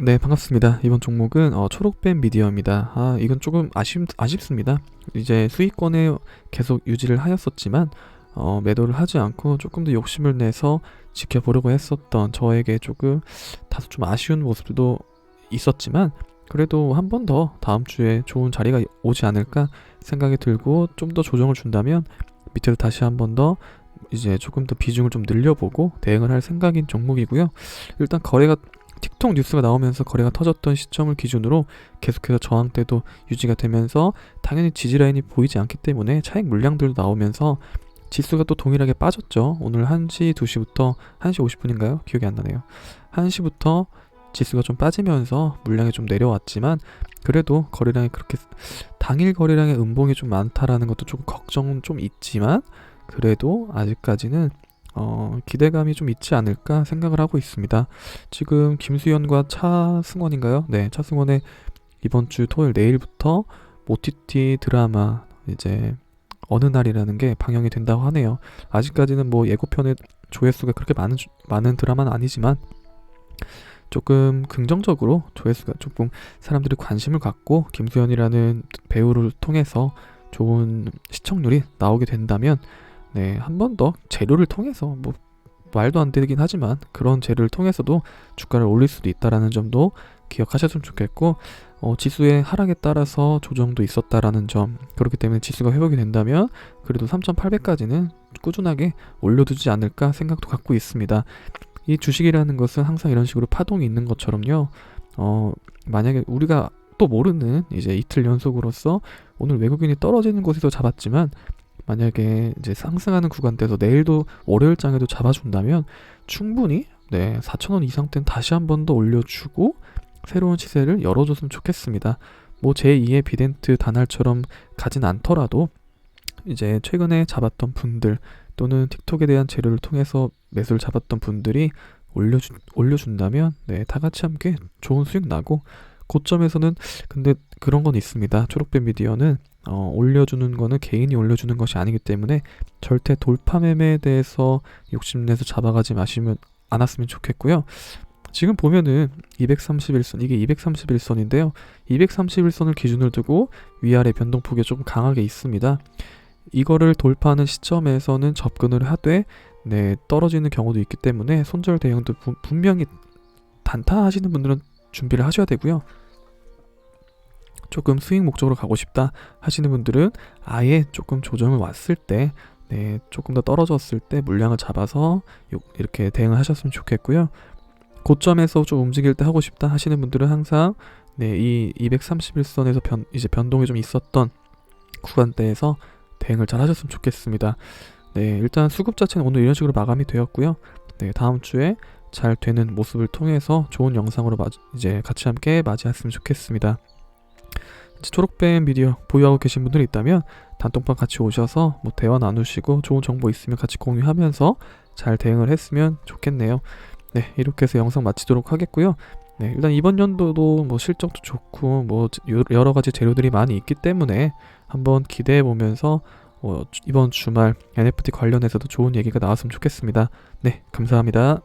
네, 반갑습니다. 이번 종목은 어, 초록뱀 미디어입니다. 아, 이건 조금 아쉽, 아쉽습니다. 이제 수익권에 계속 유지를 하였었지만 어, 매도를 하지 않고 조금 더 욕심을 내서 지켜보려고 했었던 저에게 조금 다소 좀 아쉬운 모습도 있었지만 그래도 한 번 더 다음 주에 좋은 자리가 오지 않을까 생각이 들고 좀 더 조정을 준다면 밑에서 다시 한 번 더 이제 조금 더 비중을 좀 늘려보고 대응을 할 생각인 종목이고요. 일단 거래가 틱톡 뉴스가 나오면서 거래가 터졌던 시점을 기준으로 계속해서 저항대도 유지가 되면서 당연히 지지 라인이 보이지 않기 때문에 차익 물량들도 나오면서 지수가 또 동일하게 빠졌죠. 오늘 1시, 2시부터 1시 50분인가요? 기억이 안 나네요. 1시부터 지수가 좀 빠지면서 물량이 좀 내려왔지만 그래도 거래량이 그렇게 당일 거래량의 음봉이 좀 많다라는 것도 조금 걱정은 좀 있지만 그래도 아직까지는 어, 기대감이 좀 있지 않을까 생각을 하고 있습니다. 지금 김수현과 차승원인가요? 네, 차승원의 이번 주 토요일 내일부터 OTT 드라마 이제 어느 날이라는 게 방영이 된다고 하네요. 아직까지는 뭐 예고편의 조회수가 그렇게 많은 주- 많은 드라마는 아니지만 조금 긍정적으로 조회수가 조금 사람들이 관심을 갖고 김수현이라는 배우를 통해서 좋은 시청률이 나오게 된다면 네, 한 번 더 재료를 통해서 뭐 말도 안 되긴 하지만 그런 재료를 통해서도 주가를 올릴 수도 있다라는 점도 기억하셨으면 좋겠고 어, 지수의 하락에 따라서 조정도 있었다라는 점 그렇기 때문에 지수가 회복이 된다면 그래도 3,800까지는 꾸준하게 올려두지 않을까 생각도 갖고 있습니다. 이 주식이라는 것은 항상 이런 식으로 파동이 있는 것처럼요. 어, 만약에 우리가 또 모르는 이제 이틀 연속으로서 오늘 외국인이 떨어지는 곳에서 잡았지만 만약에 이제 상승하는 구간대에서 내일도 월요일장에도 잡아준다면 충분히 네 4,000원 이상 땐 다시 한 번 더 올려주고 새로운 시세를 열어줬으면 좋겠습니다. 뭐 제2의 비덴트 단알처럼 가진 않더라도 이제 최근에 잡았던 분들 또는 틱톡에 대한 재료를 통해서 매수를 잡았던 분들이 올려주, 올려준다면 네, 다 같이 함께 좋은 수익 나고 고점에서는 근데 그런 건 있습니다. 초록뱀 미디어는 어, 올려주는 거는 개인이 올려주는 것이 아니기 때문에 절대 돌파 매매에 대해서 욕심내서 잡아가지 마시면 않았으면 좋겠고요. 지금 보면은 231선 이게 231선인데요. 231선을 기준으로 두고 위아래 변동폭이 조금 강하게 있습니다. 이거를 돌파하는 시점에서는 접근을 하되 네, 떨어지는 경우도 있기 때문에 손절 대응도 부- 분명히 단타하시는 분들은 준비를 하셔야 되고요. 조금 수익 목적으로 가고 싶다 하시는 분들은 아예 조금 조정을 왔을 때 네, 조금 더 떨어졌을 때 물량을 잡아서 요- 이렇게 대응을 하셨으면 좋겠고요. 고점에서 좀 움직일 때 하고 싶다 하시는 분들은 항상 네, 이 231선에서 변 이제 변동이 좀 있었던 구간대에서 대응을 잘 하셨으면 좋겠습니다. 네, 일단 수급 자체는 오늘 이런 식으로 마감이 되었고요. 네, 다음 주에 잘 되는 모습을 통해서 좋은 영상으로 맞, 이제 같이 함께 맞이했으면 좋겠습니다. 초록뱀 미디어 보유하고 계신 분들이 있다면 단톡방 같이 오셔서 뭐 대화 나누시고 좋은 정보 있으면 같이 공유하면서 잘 대응을 했으면 좋겠네요. 네, 이렇게 해서 영상 마치도록 하겠고요. 네, 일단 이번 연도도 뭐 실적도 좋고 뭐 여러 가지 재료들이 많이 있기 때문에 한번 기대해 보면서 어, 이번 주말 NFT 관련해서도 좋은 얘기가 나왔으면 좋겠습니다. 네, 감사합니다.